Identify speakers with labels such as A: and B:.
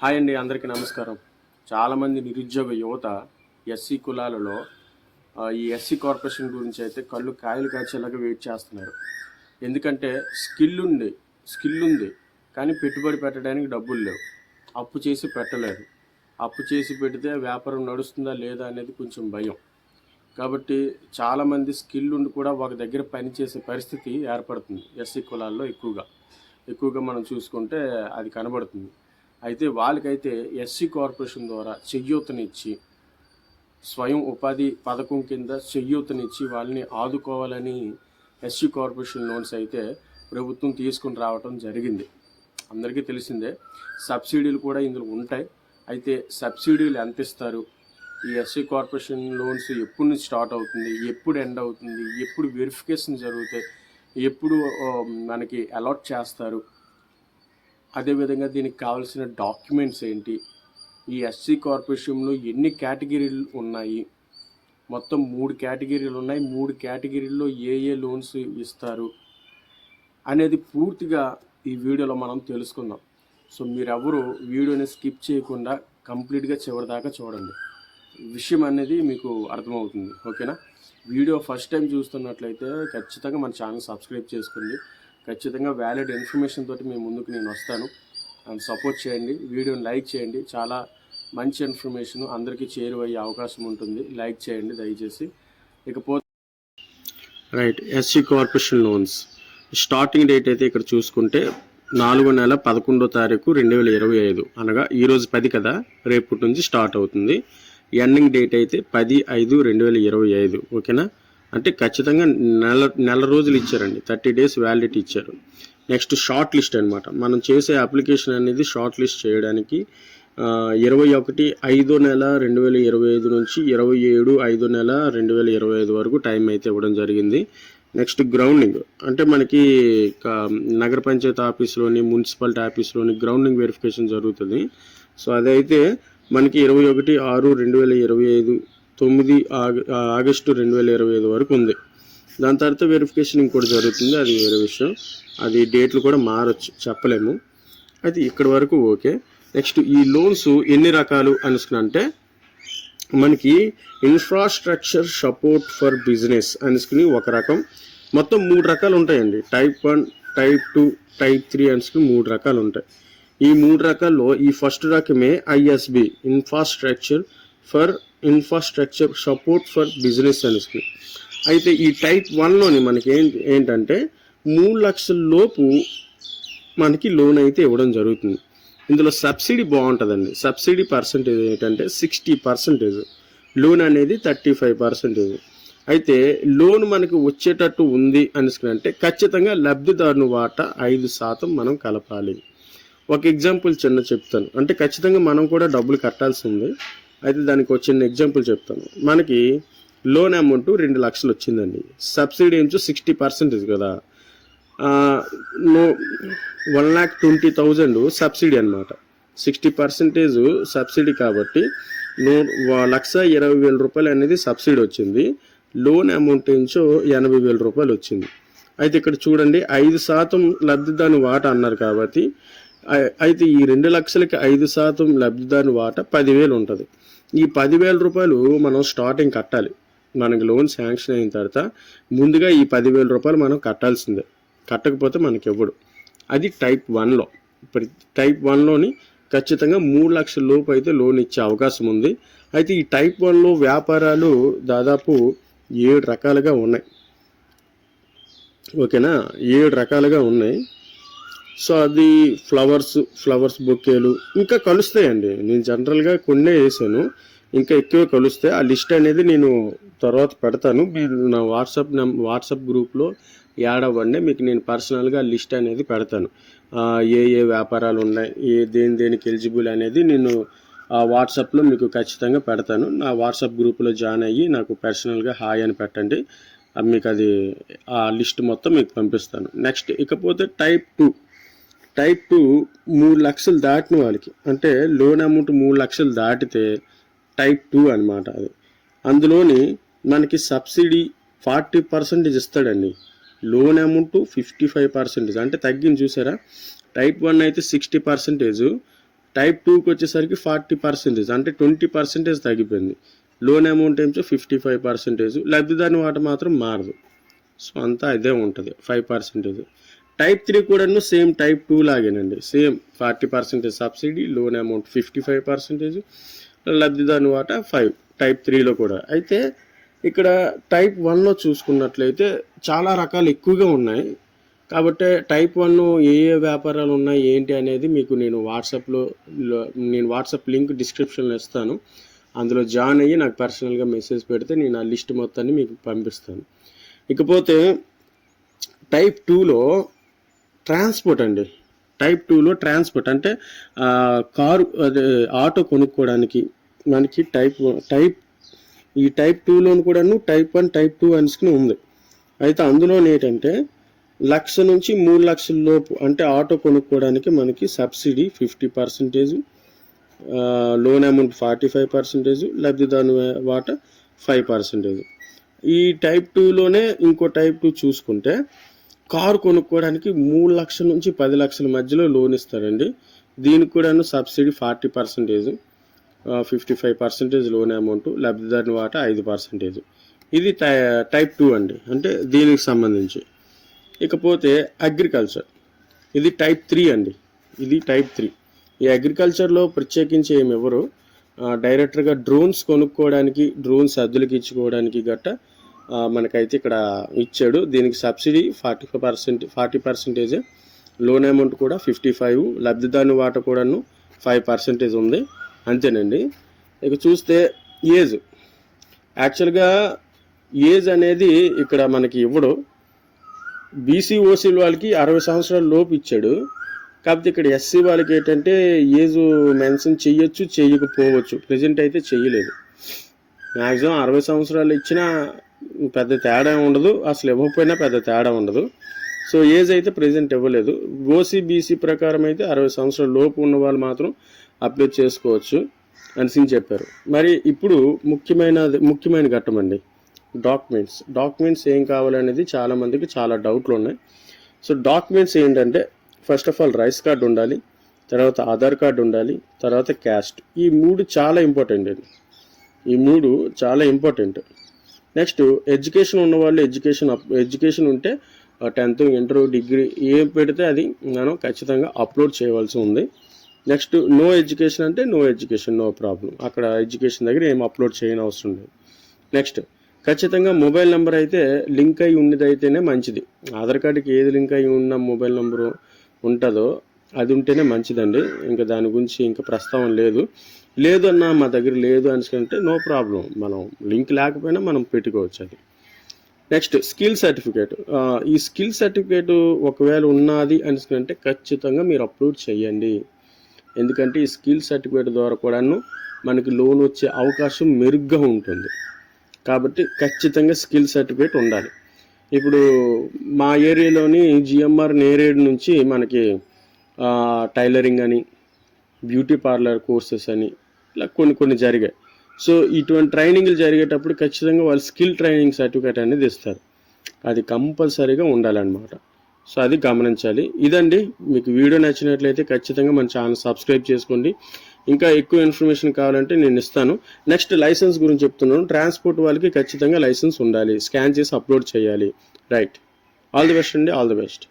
A: Hi అండి అందరికీ నమస్కారం. చాలామంది నిరుద్యోగ యువత ఎస్సీ కులాలలో ఈ ఎస్సీ కార్పొరేషన్ గురించి అయితే కళ్ళు కాయలు కాచేలాగా వెయిట్ చేస్తున్నారు. ఎందుకంటే స్కిల్ ఉంది స్కిల్ ఉంది కానీ పెట్టుబడి పెట్టడానికి డబ్బులు లేవు. అప్పు చేసి పెట్టలేరు అప్పు చేసి పెడితే వ్యాపారం నడుస్తుందా లేదా అనేది కొంచెం భయం. కాబట్టి చాలామంది స్కిల్ ఉండి కూడా ఒక దగ్గర పనిచేసే పరిస్థితి ఏర్పడుతుంది ఎస్సీ కులాల్లో ఎక్కువగా. ఎక్కువగా మనం చూసుకుంటే అది కనబడుతుంది. అయితే వాళ్ళకైతే ఎస్సీ కార్పొరేషన్ ద్వారా చెయ్యూతనిచ్చి స్వయం ఉపాధి పథకం కింద చెయ్యూతనిచ్చి వాళ్ళని ఆదుకోవాలని ఎస్సీ కార్పొరేషన్ లోన్స్ అయితే ప్రభుత్వం తీసుకుని రావటం జరిగింది. అందరికీ తెలిసిందే సబ్సిడీలు కూడా ఇందులో ఉంటాయి. అయితే సబ్సిడీలు ఎంత ఇస్తారు? ఈ ఎస్సీ కార్పొరేషన్ లోన్స్ ఎప్పుడు నుంచి స్టార్ట్ అవుతుంది? ఎప్పుడు ఎండ్ అవుతుంది? ఎప్పుడు వెరిఫికేషన్ జరుగుతాయి? ఎప్పుడు మనకి అలాట్ చేస్తారు? అదేవిధంగా దీనికి కావాల్సిన డాక్యుమెంట్స్ ఏంటి? ఈ ఎస్సీ కార్పొరేషన్లో ఎన్ని కేటగిరీలు ఉన్నాయి? మొత్తం మూడు కేటగిరీలు ఉన్నాయి. మూడు కేటగిరీల్లో ఏ ఏ లోన్స్ ఇస్తారు? అనేది పూర్తిగా ఈ వీడియోలో మనం తెలుసుకుందాం. సో మీరెవరు వీడియోని స్కిప్ చేయకుండా కంప్లీట్గా చివరి దాకా చూడండి. విషయం అనేది మీకు అర్థమవుతుంది. ఓకేనా? వీడియో ఫస్ట్ టైం చూస్తున్నట్లయితే ఖచ్చితంగా మన ఛానల్ సబ్స్క్రైబ్ చేసుకోండి. ఖచ్చితంగా వ్యాలిడ్ ఇన్ఫర్మేషన్ తోటి మీ ముందుకు నేను వస్తాను. అండ్ సపోర్ట్ చేయండి. వీడియోని లైక్ చేయండి. చాలా మంచి ఇన్ఫర్మేషన్ అందరికీ చేరువయ్యే అవకాశం ఉంటుంది. లైక్ చేయండి దయచేసి. ఇకపోతే right SC corporation loans starting date అయితే ఇక్కడ చూసుకుంటే నాలుగో నెల పదకొండో తారీఖు రెండు వేల ఇరవై ఐదు. అనగా ఈరోజు పది కదా? రేపటి నుంచి స్టార్ట్ అవుతుంది. ఎండింగ్ డేట్ అయితే పది ఐదు రెండు వేల ఇరవై ఐదు. ఓకేనా అంటే ఖచ్చితంగా నెల నెల రోజులు ఇచ్చారండి. థర్టీ డేస్ వ్యాలిడిటీ ఇచ్చారు. నెక్స్ట్ షార్ట్ లిస్ట్ అనమాట మనం చేసే అప్లికేషన్ అనేది షార్ట్ లిస్ట్ చేయడానికి ఇరవై ఒకటి ఐదో నెల రెండు వేల ఇరవై ఐదు నుంచి ఇరవై ఏడు ఐదో నెల రెండు వేల ఇరవై ఐదు వరకు టైం అయితే ఇవ్వడం జరిగింది. Next grounding. అంటే మనకి నగర పంచాయతీ ఆఫీస్లోని మున్సిపాలిటీ ఆఫీస్లోని గ్రౌండింగ్ వెరిఫికేషన్ జరుగుతుంది. సో అదైతే మనకి ఇరవై ఒకటి ఆరు రెండు వేల ఇరవై ఐదు తొమ్మిది ఆగ- ఆగస్టు రెండు వేల ఇరవై ఐదు వరకు ఉంది. దాని తర్వాత వెరిఫికేషన్ ఇంకోటి జరుగుతుంది. అది వేరే విషయం. అది డేట్లు కూడా మారచ్చు. చెప్పలేము. అది ఇక్కడి వరకు ఓకే. నెక్స్ట్ ఈ లోన్స్ ఎన్ని రకాలు అంటే మనకి ఇన్ఫ్రాస్ట్రక్చర్ సపోర్ట్ ఫర్ బిజినెస్ అనుకుని ఒక రకం. మొత్తం మూడు రకాలు ఉంటాయండి. Type one type two type three అనుకుని మూడు రకాలు ఉంటాయి. ఈ మూడు రకాల్లో ఈ ఫస్ట్ రకమే ISB infrastructure for infrastructure support for business అనేసి అయితే ఈ టైప్ వన్లోని మనకి ఏంటి ఏంటంటే మూడు లక్షల లోపు మనకి లోన్ అయితే ఇవ్వడం జరుగుతుంది. ఇందులో సబ్సిడీ బాగుంటుందండి. సబ్సిడీ పర్సంటేజ్ ఏంటంటే సిక్స్టీ పర్సెంటేజ్ లోన్ అనేది థర్టీ ఫైవ్ పర్సెంటేజ్ అయితే లోన్ మనకు వచ్చేటట్టు ఉంది అంటే ఖచ్చితంగా లబ్ధిదారుని వాటా ఐదు శాతం మనం కలపాలి. ఒక ఎగ్జాంపుల్ చిన్న చెప్తాను. అంటే ఖచ్చితంగా మనం కూడా డబ్బులు కట్టాల్సి ఉంది. అయితే దానికి వచ్చిన ఎగ్జాంపుల్ చెప్తాను. మనకి లోన్ అమౌంట్ రెండు లక్షలు వచ్చిందండి. సబ్సిడీ ఏమో సిక్స్టీ పర్సెంటేజ్ కదా. One lakh twenty thousand subsidy అనమాట సిక్స్టీ పర్సెంటేజ్ సబ్సిడీ కాబట్టి నూ లక్ష ఇరవై వేల రూపాయలు అనేది సబ్సిడీ వచ్చింది. లోన్ అమౌంట్ ఏంచో ఎనభై వేల రూపాయలు వచ్చింది. అయితే ఇక్కడ చూడండి ఐదు శాతం లబ్ధిదారుని వాటా అన్నారు కాబట్టి అయితే ఈ రెండు లక్షలకి ఐదు శాతం లబ్ధిదారుని వాటా పదివేలు ఉంటుంది. ఈ పదివేల రూపాయలు మనం స్టార్టింగ్ కట్టాలి. మనకి లోన్ శాంక్షన్ అయిన తర్వాత ముందుగా ఈ పదివేల రూపాయలు మనం కట్టాల్సిందే. కట్టకపోతే మనకి ఇవ్వడు అది టైప్ వన్లో ఇప్పుడు టైప్ వన్లోని ఖచ్చితంగా మూడు లక్షల లోపు అయితే లోన్ ఇచ్చే అవకాశం ఉంది. అయితే ఈ టైప్ వన్లో వ్యాపారాలు దాదాపు ఏడు రకాలుగా ఉన్నాయి. ఓకేనా? ఏడు రకాలుగా ఉన్నాయి. సో అది ఫ్లవర్స్ ఫ్లవర్స్ బొకేలు ఇంకా కలుస్తాయండి. నేను జనరల్గా కొన్నే వేసాను. ఇంకా ఎక్కువ కలుస్తాయి. ఆ లిస్ట్ అనేది నేను తర్వాత పెడతాను. మీరు నా వాట్సాప్ నం- వాట్సాప్ గ్రూప్లో యాడ్ అవ్వండి. మీకు నేను పర్సనల్గా లిస్ట్ అనేది పెడతాను. ఏ ఏ వ్యాపారాలు ఉన్నాయి? ఏ దేని దేనికి ఎలిజిబుల్ అనేది నేను ఆ వాట్సాప్లో మీకు ఖచ్చితంగా పెడతాను. నా వాట్సాప్ గ్రూప్లో జాయిన్ అయ్యి నాకు పర్సనల్గా హాయ్ అని పెట్టండి. మీకు అది ఆ లిస్ట్ మొత్తం మీకు పంపిస్తాను. నెక్స్ట్ ఇకపోతే టైప్ టూ. టైప్ టూ మూడు లక్షలు దాటిన వాళ్ళకి. అంటే లోన్ అమౌంట్ మూడు లక్షలు దాటితే టైప్ టూ అనమాట అది. అందులోని మనకి సబ్సిడీ ఫార్టీ పర్సెంటేజ్ ఇస్తాడండి. Loan amount fifty five percentage. అంటే తగ్గింది చూసారా? టైప్ వన్ అయితే సిక్స్టీ పర్సెంటేజ్. టైప్ టూకి వచ్చేసరికి ఫార్టీ పర్సెంటేజ్. అంటే ట్వంటీ పర్సెంటేజ్ తగ్గిపోయింది. లోన్ అమౌంట్ ఏమిటో ఫిఫ్టీ ఫైవ్ పర్సెంటేజ్. లబ్ధిదారుని వాట మాత్రం మారదు. సో అంతా ఇదే ఉంటుంది. Five percentage. టైప్ త్రీ కూడాను same type two లాగేనండి. Same forty percentage subsidy loan amount fifty five percentage లబ్ధిదారుని వాట ఫైవ్ టైప్ త్రీలో కూడా. అయితే ఇక్కడ టైప్ వన్లో చూసుకున్నట్లయితే చాలా రకాలు ఎక్కువగా ఉన్నాయి. కాబట్టి టైప్ వన్ ఏ ఏ వ్యాపారాలు ఉన్నాయి ఏంటి అనేది మీకు నేను వాట్సాప్లో నేను వాట్సాప్ లింక్ డిస్క్రిప్షన్లో ఇస్తాను. అందులో జాయిన్ అయ్యి నాకు పర్సనల్గా మెసేజ్ పెడితే నేను ఆ లిస్ట్ మొత్తాన్ని మీకు పంపిస్తాను. ఇకపోతే టైప్ టూలో ట్రాన్స్పోర్ట్ అండి. టైప్ టూలో ట్రాన్స్పోర్ట్. అంటే కారు అదే ఆటో కొనుక్కోవడానికి మనకి టైప్ టైప్ ఈ టైప్ టూలోను కూడాను టైప్ వన్ టైప్ టూ అనుకుని ఉంది. అయితే అందులో ఏంటంటే లక్ష నుంచి మూడు లక్షల లోపు అంటే ఆటో కొనుక్కోవడానికి మనకి subsidy fifty percentage loan amount forty five percentage లబ్ధిదారు వాట ఫైవ్ పర్సెంటేజ్. ఈ టైప్ టూలోనే ఇంకో టైప్ టూ చూసుకుంటే కారు కొనుక్కోవడానికి మూడు లక్షల నుంచి పది లక్షల మధ్యలో లోన్ ఇస్తారండి. దీనికి కూడాను subsidy forty percentage fifty five percentage loan amount లబ్ధిదారుని వాటా ఐదు పర్సెంటేజ్. ఇది టై- టైప్ టూ అండి. అంటే దీనికి సంబంధించి. ఇకపోతే అగ్రికల్చర్. ఇది టైప్ త్రీ అండి. ఇది టైప్ త్రీ. ఈ అగ్రికల్చర్లో ప్రత్యేకించి ఏమి ఎవరు డైరెక్టర్గా డ్రోన్స్ కొనుక్కోవడానికి డ్రోన్స్ అద్దెలకు ఇచ్చుకోవడానికి గట్ట మనకైతే ఇక్కడ ఇచ్చాడు. దీనికి subsidy forty five percent forty percentage. Loan amount కూడా ఫిఫ్టీ ఫైవ్ లబ్ధిదారుని వాట కూడాను ఫైవ్ పర్సెంటేజ్ ఉంది. అంతేనండి. ఇక చూస్తే ఏజ్. యాక్చువల్గా ఏజ్ అనేది ఇక్కడ మనకి ఇవ్వడు. బీసీ ఓసీల వాళ్ళకి అరవై సంవత్సరాల లోపు ఇచ్చాడు. కాకపోతే ఇక్కడ ఎస్సీ వాళ్ళకి ఏంటంటే ఏజ్ మెన్షన్ చేయొచ్చు చేయకపోవచ్చు ప్రజెంట్ అయితే చేయలేదు మ్యాక్సిమం అరవై సంవత్సరాలు ఇచ్చినా పెద్ద తేడా ఉండదు. అసలు ఇవ్వకపోయినా పెద్ద తేడా ఉండదు. సో ఏజ్ అయితే ప్రజెంట్ ఇవ్వలేదు. ఓసీ బీసీ ప్రకారం అయితే అరవై సంవత్సరాల లోపు ఉన్న వాళ్ళు మాత్రం అప్లై చేసుకోవచ్చు అని చెప్పారు. మరి ఇప్పుడు ముఖ్యమైన ముఖ్యమైన ఘట్టం అండి. డాక్యుమెంట్స్. డాక్యుమెంట్స్ ఏం కావాలనేది చాలా మందికి చాలా డౌట్లు ఉన్నాయి. సో డాక్యుమెంట్స్ ఏంటంటే first of all rice card ఉండాలి తర్వాత ఆధార్ కార్డు ఉండాలి తర్వాత క్యాస్ట్. ఈ మూడు చాలా ఇంపార్టెంట్ అండి. ఈ మూడు చాలా ఇంపార్టెంట్. నెక్స్ట్ ఎడ్యుకేషన్ ఉన్న వాళ్ళు ఎడ్యుకేషన్ ఎడ్యుకేషన్ ఉంటే టెన్త్ ఇంటర్ డిగ్రీ ఏం పెడితే అది మనం ఖచ్చితంగా అప్లోడ్ చేయవలసి ఉంది. నెక్స్ట్ నో ఎడ్యుకేషన్ అంటే నో ఎడ్యుకేషన్ నో ప్రాబ్లం. అక్కడ ఎడ్యుకేషన్ దగ్గర ఏం అప్లోడ్ చేయని అవసరం లేదు. నెక్స్ట్ ఖచ్చితంగా మొబైల్ నెంబర్ అయితే లింక్ అయి ఉన్నదైతేనే అయితేనే మంచిది. ఆధార్ కార్డుకి ఏది లింక్ అయి ఉన్న మొబైల్ నెంబరు ఉంటుందో అది ఉంటేనే మంచిదండి. ఇంకా దాని గురించి ఇంకా ప్రస్తావన లేదు. లేదు అన్న మా దగ్గర లేదు అనుకుంటే నో ప్రాబ్లం. మనం లింక్ లేకపోయినా మనం పెట్టుకోవచ్చు అది. Next skill certificate. ఈ స్కిల్ సర్టిఫికేట్ ఒకవేళ ఉన్నది అనుకుంటే ఖచ్చితంగా మీరు అప్లోడ్ చేయండి ఎందుకంటే ఈ స్కిల్ సర్టిఫికేట్ ద్వారా కూడాను మనకి లోన్ వచ్చే అవకాశం మెరుగ్గా ఉంటుంది. కాబట్టి ఖచ్చితంగా స్కిల్ సర్టిఫికేట్ ఉండాలి. ఇప్పుడు మా ఏరియాలోని జిఎంఆర్ నేరేడ్ నుంచి మనకి టైలరింగ్ అని బ్యూటీ పార్లర్ కోర్సెస్ అని ఇలా కొన్ని కొన్ని జరిగాయి. సో ఇటువంటి ట్రైనింగ్లు జరిగేటప్పుడు ఖచ్చితంగా వాళ్ళు స్కిల్ ట్రైనింగ్ సర్టిఫికేట్ అనేది ఇస్తారు. అది కంపల్సరీగా ఉండాలన్నమాట. సో అది గమనించాలి. ఇదండి మీకు వీడియో నచ్చినట్లయితే ఖచ్చితంగా మన ఛానల్ సబ్స్క్రైబ్ చేసుకోండి. ఇంకా ఎక్కువ ఇన్ఫర్మేషన్ కావాలంటే నేను ఇస్తాను. నెక్స్ట్ లైసెన్స్ గురించి చెప్తున్నాను. ట్రాన్స్పోర్ట్ వాళ్ళకి ఖచ్చితంగా లైసెన్స్ ఉండాలి. స్కాన్ చేసి అప్లోడ్ చేయాలి. రైట్. ఆల్ ది బెస్ట్ అండి. All the best.